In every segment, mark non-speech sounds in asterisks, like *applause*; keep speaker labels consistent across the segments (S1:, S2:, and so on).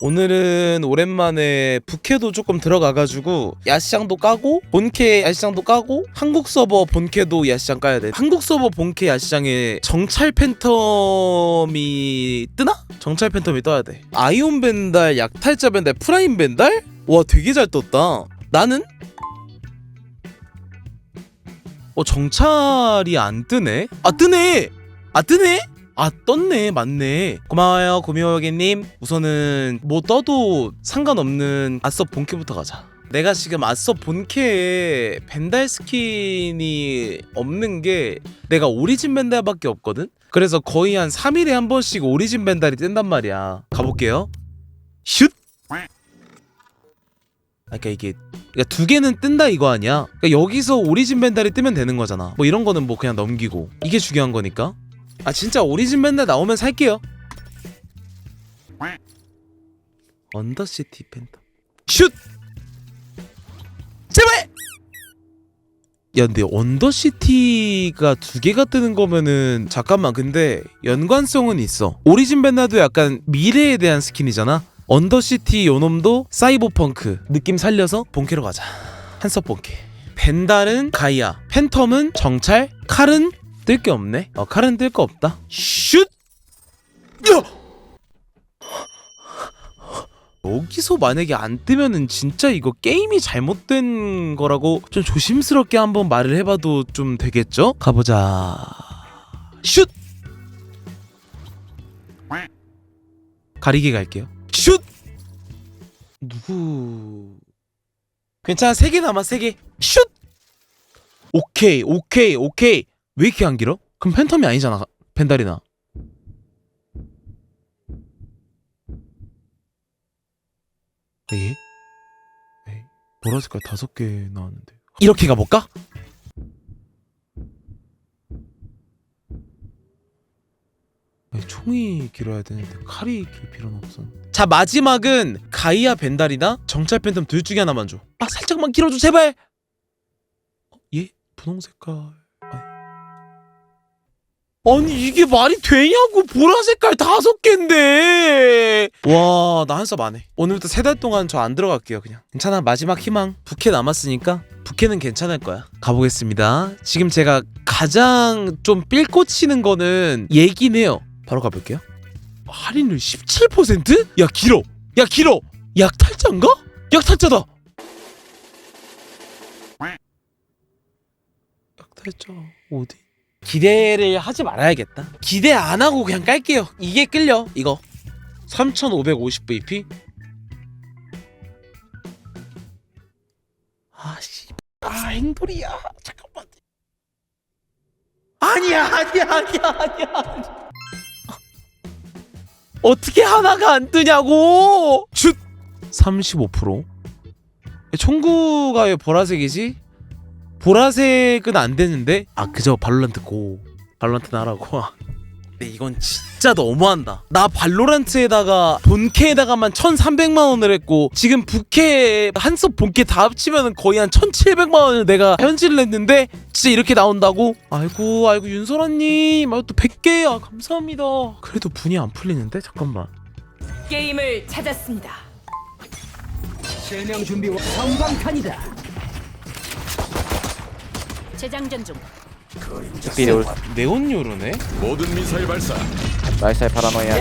S1: 오늘은 오랜만에 부캐도 조금 들어가가지고 야시장도 까고 본캐 야시장도 까고 한국 서버 본캐도 야시장 까야 돼. 한국 서버 본캐 야시장에 정찰 팬텀이 뜨나? 정찰 팬텀이 떠야 돼. 아이온 벤달, 약탈자 벤달, 프라임 벤달? 와 되게 잘 떴다. 나는 어 정찰이 안 뜨네? 아 뜨네! 아 뜨네? 아 떴네. 맞네. 고마워요 고미호 여기님. 우선은 뭐 떠도 상관없는 아썹 본캐부터 가자. 내가 지금 아썹 본캐에 벤달 스킨이 없는 게 내가 오리진 벤달밖에 없거든? 그래서 거의 한 3일에 한 번씩 오리진 벤달이 뜬단 말이야. 가볼게요. 슛! 아, 그러니까 이게 그러니까 두 개는 뜬다 이거 아니야? 그러니까 여기서 오리진 벤달이 뜨면 되는 거잖아. 뭐 이런 거는 뭐 그냥 넘기고. 이게 중요한 거니까 아 진짜 오리진 밴드 나오면 살게요. 언더시티 팬텀. 슛! 제발! 야 근데 언더시티가 두 개가 뜨는 거면은 잠깐만 근데 연관성은 있어. 오리진 밴드도 약간 미래에 대한 스킨이잖아. 언더시티 요놈도 사이버펑크 느낌 살려서 본캐로 가자. 한섭 본캐. 벤달은 가이아. 팬텀은 정찰. 칼은 뜰 게 없네. 어, 칼은 뜰 거 없다. 슛! 야! 여기서 만약에 안 뜨면은 진짜 이거 게임이 잘못된 거라고 좀 조심스럽게 한번 말을 해봐도 좀 되겠죠? 가보자. 슛! 가리개 갈게요. 슛! 누구? 괜찮아 세 개 남아 세 개. 슛! 오케이 오케이 오케이 왜 이렇게 안 길어? 그럼 팬텀이 아니잖아 펜달이나 에? 에이 보라색깔 다섯 개 나왔는데 이렇게 가볼까? 아니, 총이 길어야 되는데 칼이 길 필요는 없었는데 자 마지막은 가이아 벤달이나 정찰 팬텀 둘 중에 하나만 줘아 살짝만 길어줘 제발 어, 얘 분홍 색깔 아니. 이게 말이 되냐고. 보라 색깔 다섯 개인데. 와 나 한섭 안해. 오늘부터 세 달 동안 저 안 들어갈게요 그냥. 괜찮아. 마지막 희망. 부캐 남았으니까 부캐는 괜찮을 거야. 가보겠습니다. 지금 제가 가장 좀 삘꽂히는 거는 얘긴 해요. 바로 가볼게요. 할인율 17%? 야 길어. 야 길어. 약탈자인가? 약탈자다. 약탈자 어디? 기대를 하지 말아야겠다. 기대 안 하고 그냥 깔게요. 이게 끌려 이거. 3,550 VP. 아씨, 아 행돌이야. 잠깐만. 아니야, 아니야, 아니야, 아니야. 아니야. 어떻게 하나가 안 뜨냐고? 슛. 35%. 총구가 왜 보라색이지? 보라색은 안 되는데? 아 그저 발로란트 고. 발로란트나 하라고. 근데 이건 진짜 너무한다. 나 발로란트에다가 본캐에다가만 1300만 원을 했고 지금 부캐 한섭 본캐 다 합치면 거의 한 1700만 원을 내가 현질을 했는데 진짜 이렇게 나온다고? 아이고 아이고 윤설아님. 아또 100개야 감사합니다. 그래도 분이 안 풀리는데? 잠깐만.
S2: 게임을 찾았습니다.
S3: 실명 준비 완- 성광탄이다.
S2: 재장전 중.
S4: 비료
S1: 네온 요로네?
S5: 모든 미사일 발사.
S4: 나이스의 파라노이아.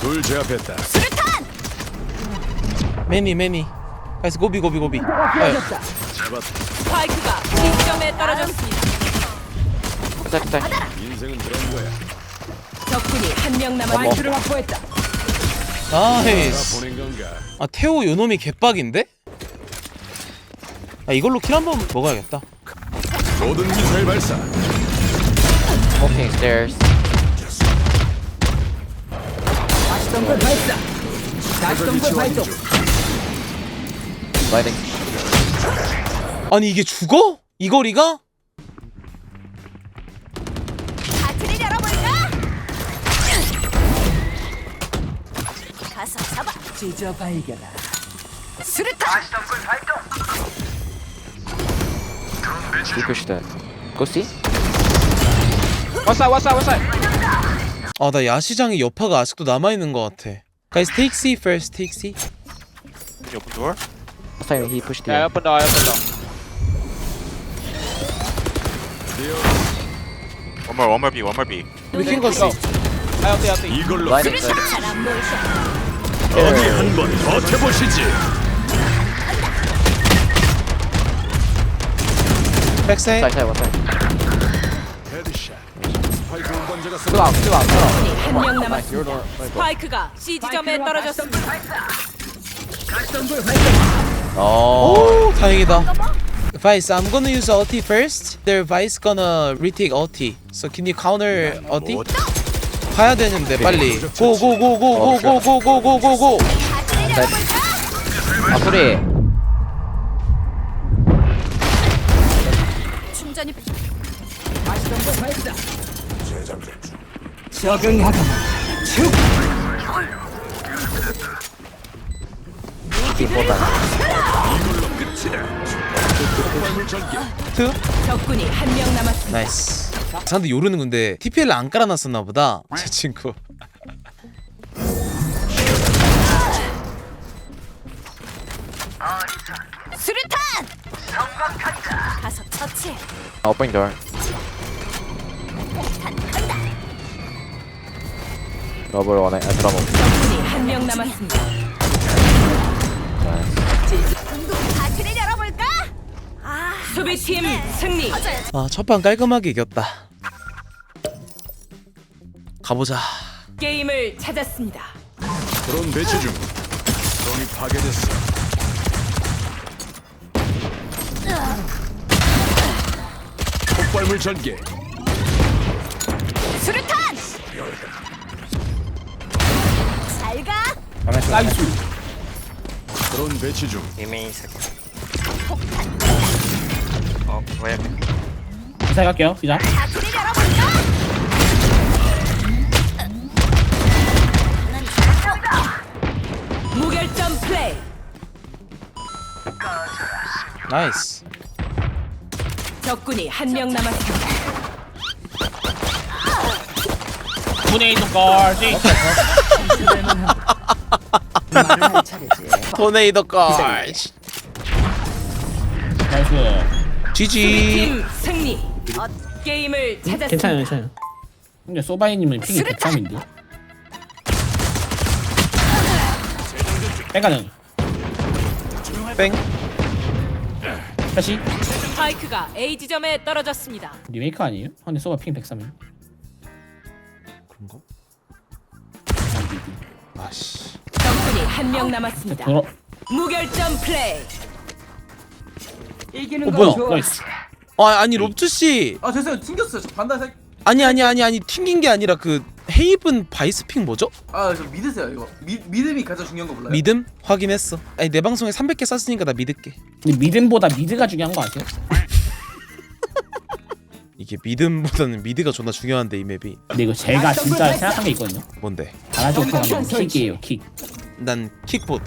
S5: 둘 제압했다.
S1: 매니 매니 가이스 고비 고비 고비 아유.
S3: 깨졌다.
S2: 스파이크가 B점에 떨어졌습니다.
S4: 짝 짝.
S5: 인생은 그런 거야.
S2: 적군이 한 명 남았.
S3: 마이크를 확보했다.
S5: 다
S1: 나이스
S5: 보낸 건가?
S1: 아 태호 요놈이 개빡인데? 아 이걸로 킬 한 번 먹어야겠다
S5: 모든 미사일 발사.
S4: Smoking stairs
S3: 다시 덩굴 발사. 다시 덩굴 발동.
S4: Lighting
S1: 아니 이게 죽어? 이 거리가?
S2: 파티를 열어볼까? 가서 잡아.
S3: 찢어 발견하.
S2: 수류탄.
S4: Tu peux que je Kosti? 왔어 왔어 왔어
S1: 아 나 야시장에 여파가 아직도 남아있는 것 같아 Guys take C first take C
S6: You open door?
S4: Last time he pushed
S6: the. 야 옆은 더 옆은 더 One more, one more B, one more B.
S1: We can go C
S4: 아,
S2: 옆에 옆에 Blind. inside.
S5: 어디 한번 버텨보시지.
S4: Two out, two out, two out.
S2: 한명 남았습니다. 스파이크가 C 지점에 떨어졌습니다.
S4: Oh.
S1: 오 다행이다 Vice I'm gonna use ulti first Their Vice gonna retake ulti So can you counter ulti? 가야 되는데 빨리 Go go go go go go go go go go go
S4: 아, 소리.
S2: 충전이
S3: 가시덤불 발사. 적응하거나 죽.
S1: 투
S2: 적군이 한 명 남았습니다.
S1: 나이스 상대 요르는 근데 TPL 안 깔아놨었나 보다 제 친구
S2: 수류탄! 가서 처치해.
S4: Opening door. Double one, I trouble.
S2: 적군이 한 명 남았습니다.
S4: Nice.
S2: 파티를 열어볼까? 아, 수비팀 승리.
S1: 아 첫판 깔끔하게 이겼다 가보자
S2: 게임을 찾았습니다.
S5: 드론 배치 중. 드론이 파괴됐어. 폭발물 전개.
S2: 수류탄! 잘 가.
S3: 나이스.
S5: 드론 배치 중.
S6: Me a second. Oh, wait.
S3: 기사 갈게요. 기자.
S2: 열어볼까? 무결점 플레이.
S1: 나이스
S2: 적군이 한 명 남았습니다.
S3: 문에이도 걸지. *laughs*
S1: 토네이도 걸
S3: 나이스.
S1: GG
S2: 수비팀 승리. 어, 게임을 찾았습니다.
S3: 괜찮아요, 괜찮아요. 근데 소바이님은 픽이 103인데. 빼가는.
S1: 뺑
S3: 다시
S2: 스파이크가 A 지점에 떨어졌습니다.
S3: 리메이크 아니에요? 아, 근데 소바 핑 103이요.
S1: 그런가? 아씨
S2: 적군이 한 명 남았습니다.
S3: 돌아.
S2: 무결점 플레이.
S3: 이기는
S1: 어, 뭐야?
S3: 나이스.
S1: 아 아니 롭투씨
S7: 아 됐어요 튕겼어요 저 반달 살...
S1: 아니 아니 아니 아니 튕긴 게 아니라 그 헤이븐 바이스픽 뭐죠?
S7: 아 저 믿으세요 이거 미, 믿음이 가장 중요한 거 몰라요?
S1: 믿음? 확인했어 아니 내 방송에 300개 썼으니까 나 믿을게
S3: 근데 믿음보다 미드가 중요한 거 아세요? *laughs*
S1: 이게 믿음보다는 미드가 존나 중요한데 이 맵이
S3: 근데 이거 제가 진짜 생각한 게 있거든요.
S1: 뭔데?
S3: 가라지 오퍼가면 킥이에요, 킥.
S1: 난 킥봇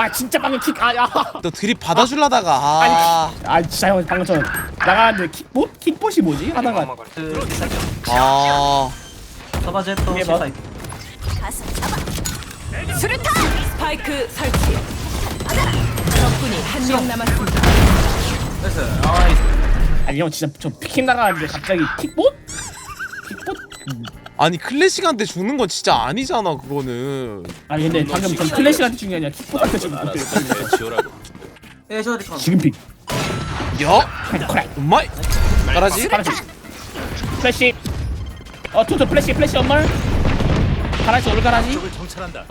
S3: 아 진짜 방금 킥. 아 야.
S1: 너 드립 받아줄라다가 아,
S3: 아 진짜 형 방금 전 나가는데 킥봇? 킥봇이 뭐지? 하다가
S1: 아
S7: 서바제 또
S3: 이게 뭐?
S7: 시사이
S2: 가서 잡아. 수류탄! 스파이크 설치. 적군이 한 명 남았습니다.
S7: 됐어요 아이
S3: 아니 형 진짜 저 피킹 나가는데 갑자기? 킥봇?
S1: 아니 클래식한테 죽는 건 진짜 아니잖아 그거는.
S3: 아니 근데 방금 전 클래식한테 중요한 아니라 킥봇한테 지금
S7: 예 저리 컴
S3: 지금 픽.
S1: 야 엄마이? 가라지?
S3: 가라지. 플래시. 어 투투 플래시 플래시 엄말 가라지 올 가라지
S7: 적을 정찰한다.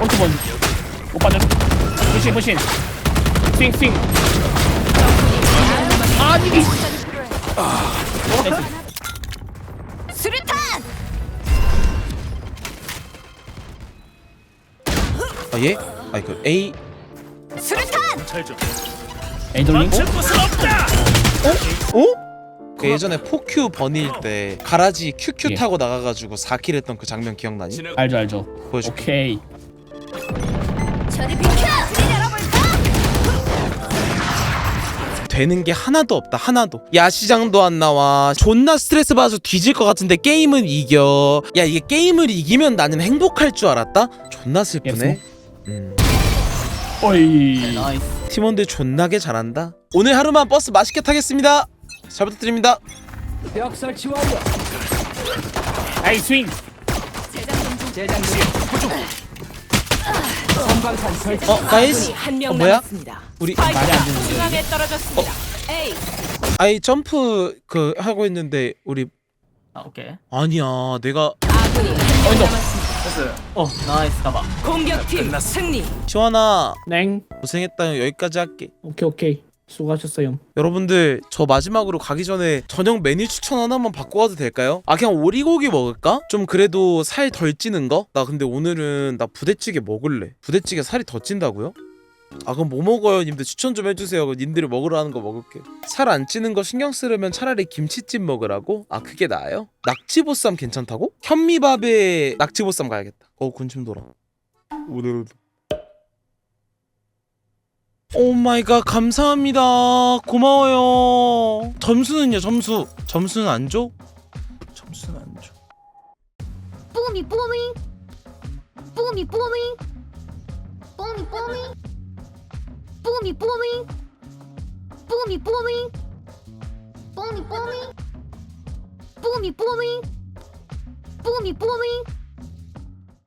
S3: 온투 번못 받는 무신 무신. 스윙 스윙. 아니.
S2: 수류탄!
S1: 아 예? 아니 그 A
S2: 수류탄!
S3: 에이 돌링
S1: 어? 그 예전에 포큐 버닐 때 가라지 QQ
S3: 예.
S1: 타고 나가가지고 4킬 했던 그 장면 기억나니?
S3: 알죠 알죠
S1: 보여줄게
S3: 오케이
S2: 저리 비켜!
S1: 되는 게 하나도 없다 하나도. 야시장도 안 나와. 존나 스트레스 받아서 뒤질 것 같은데 게임은 이겨. 야 이게 게임을 이기면 나는 행복할 줄 알았다? 존나 슬프네. 음.
S3: 어이.
S7: 나이스.
S1: 팀원들 존나게 잘한다. 오늘 하루만 버스 맛있게 타겠습니다. 잘 부탁드립니다.
S3: 아이 스윙.
S1: 어 가이스
S2: 한명
S1: 어, 뭐야?
S2: 남았습니다.
S1: 우리
S3: 말이 안 되는데.
S2: 중앙에 떨어졌습니다. A
S1: 아이 점프 그 하고 있는데 우리
S7: 아 오케이.
S1: 아니야 내가
S2: 아군이 한명
S3: 언더.
S2: 남았습니다.
S7: 됐어요. 어 나이스 가봐.
S2: 공격팀 승리.
S1: 시원아
S3: 냉
S1: 고생했다 여기까지 할게
S3: 오케이 오케이 수고하셨어요
S1: 여러분들 저 마지막으로 가기 전에 저녁 메뉴 추천 하나만 받고 가도 될까요? 아 그냥 오리고기 먹을까? 좀 그래도 살 덜 찌는 거? 나 근데 오늘은 나 부대찌개 먹을래 부대찌개 살이 더 찐다고요? 아 그럼 뭐 먹어요 님들 추천 좀 해주세요 님들이 먹으라는 거 먹을게 살 안 찌는 거 신경 쓰려면 차라리 김치찜 먹으라고? 아 그게 나아요? 낙지보쌈 괜찮다고? 현미밥에 낙지보쌈 가야겠다 어 군침 돌아 오늘은 오 마이 갓 감사합니다. 고마워요. 점수는요 점수. 점수는 안 줘? 점수는 안 줘.
S8: 뽀미 뽀미. 뽀미 뽀미. 뽀미 뽀미. 뽀미 뽀미. 뽀미 뽀미. 뽀미 뽀미. 뽀미 뽀미. 뽀미 뽀미